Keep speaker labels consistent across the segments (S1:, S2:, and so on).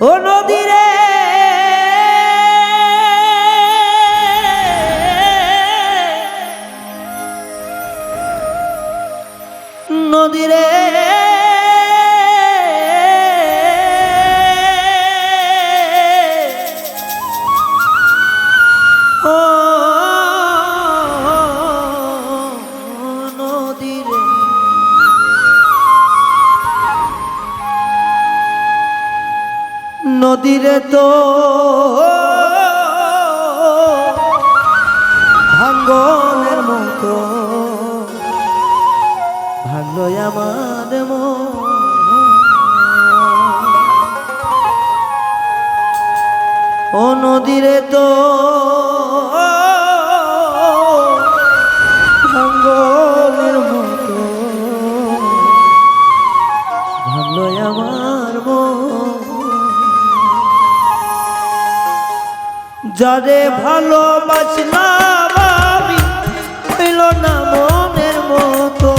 S1: ও নদীরে তো ভাঙ্গনের যারে ভালোবাসলাম আমি হইল না মনের মতো।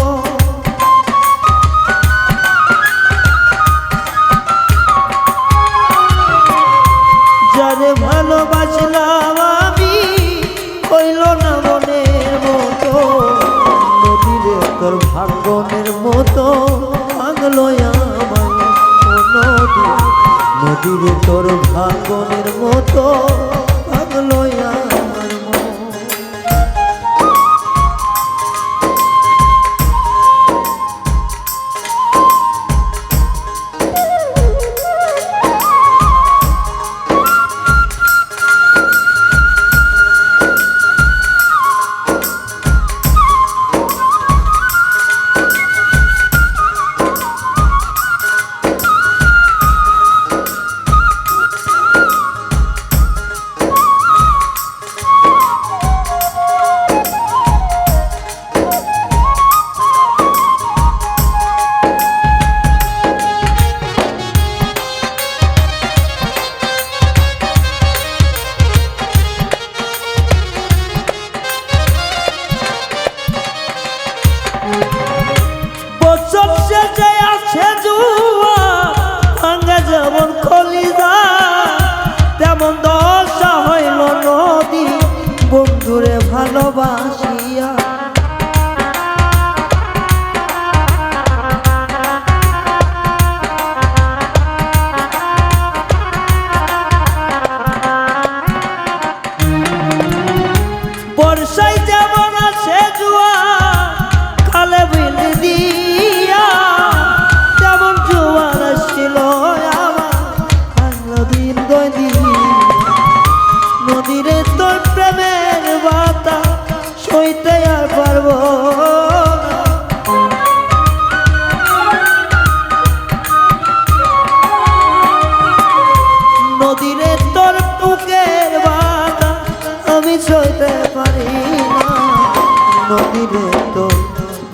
S1: যারে ভালোবাসলাম আমি হইল না মনের মতো। নদীরে তোর ভাঙ্গনের মতো ভাঙলো আমার নদী। নদীরে তোর ভাঙ্গনের মতো নদীরে তোর প্রেমের বাতা সইতে আর পারব। নদীরে তোর বুকের বাতা আমি সইতে পারি না নদীরে তোর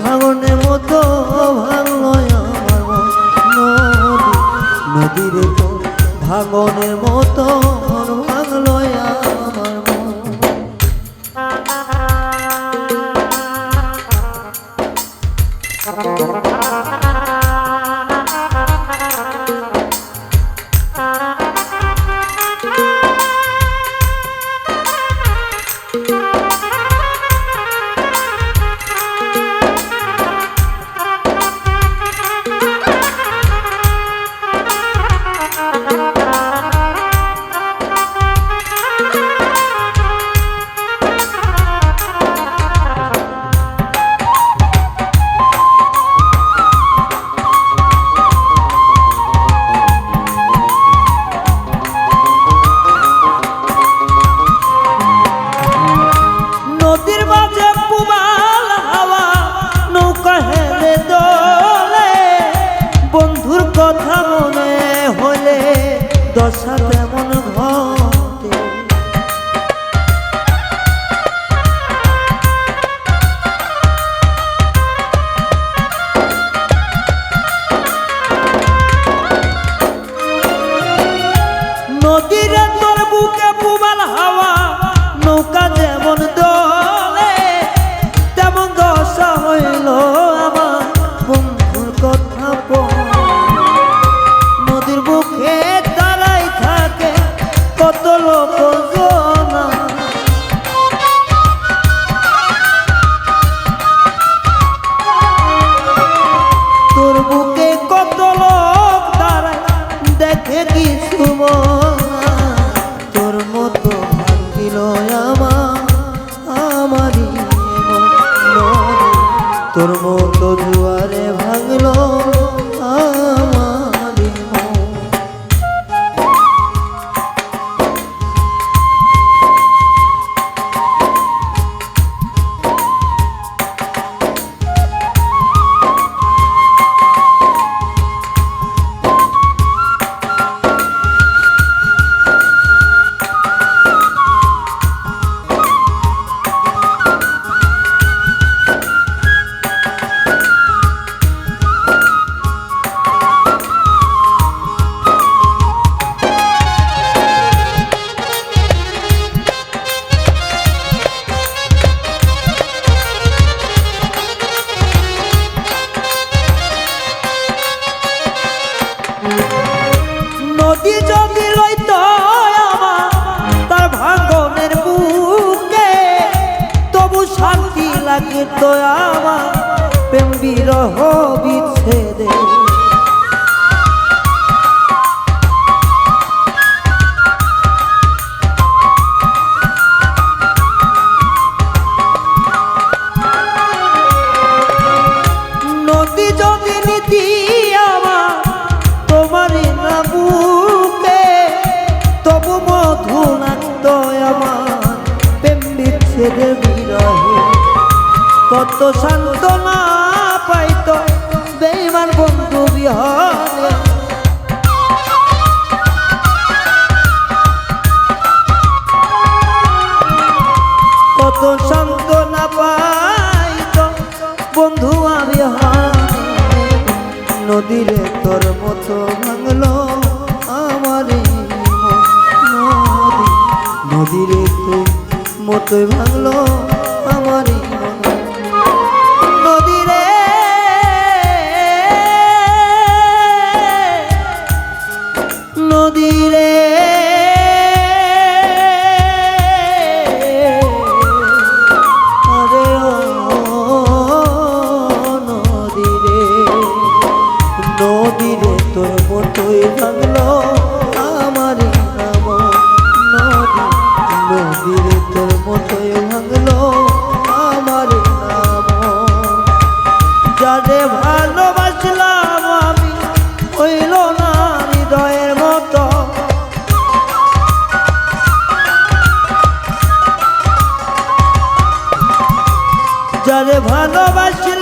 S1: ভাঙনের মতো ভাঙলো। নদী নদীরে তোর ভাঙনের মতো da লাগিত আমার প্রেম বিরহ বিচ্ছেদে। সান্ত্বনা পাইত বেইমান বন্ধু বিহনে। কত সান্ত্বনা পাইত বন্ধু আমি নদীরে তোর মতো ভাঙলো আমার নদীরে তোর মতোই ভাঙলো তোর মতোই ভাঙলো আমার নদীরে তোর মতোই ভাঙলো আমার নাম। যারে ভালোবাসলাম আমি, হইল না হৃদয়ের মতো। যারে ভালোবাসি